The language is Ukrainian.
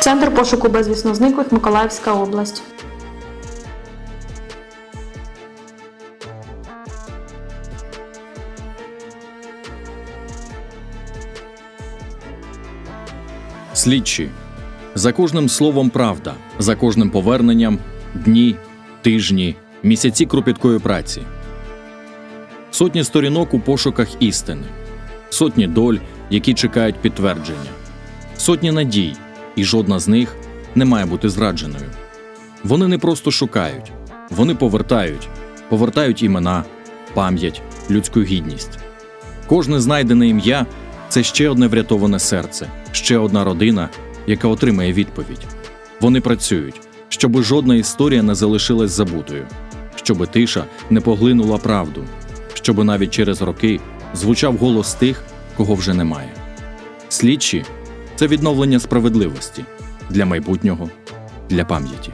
Центр пошуку безвісно зниклих Миколаївська область. Слідчі. За кожним словом правда, за кожним поверненням дні, тижні, місяці кропіткої праці. Сотні сторінок у пошуках істини, сотні доль, які чекають підтвердження, сотні надій, і жодна з них не має бути зрадженою. Вони не просто шукають, вони повертають, повертають імена, пам'ять, людську гідність. Кожне знайдене ім'я це ще одне врятоване серце, ще одна родина, яка отримає відповідь. Вони працюють, щоби жодна історія не залишилась забутою, щоби тиша не поглинула правду, щоби навіть через роки звучав голос тих, кого вже немає. Слідчі це відновлення справедливості для майбутнього, для пам'яті.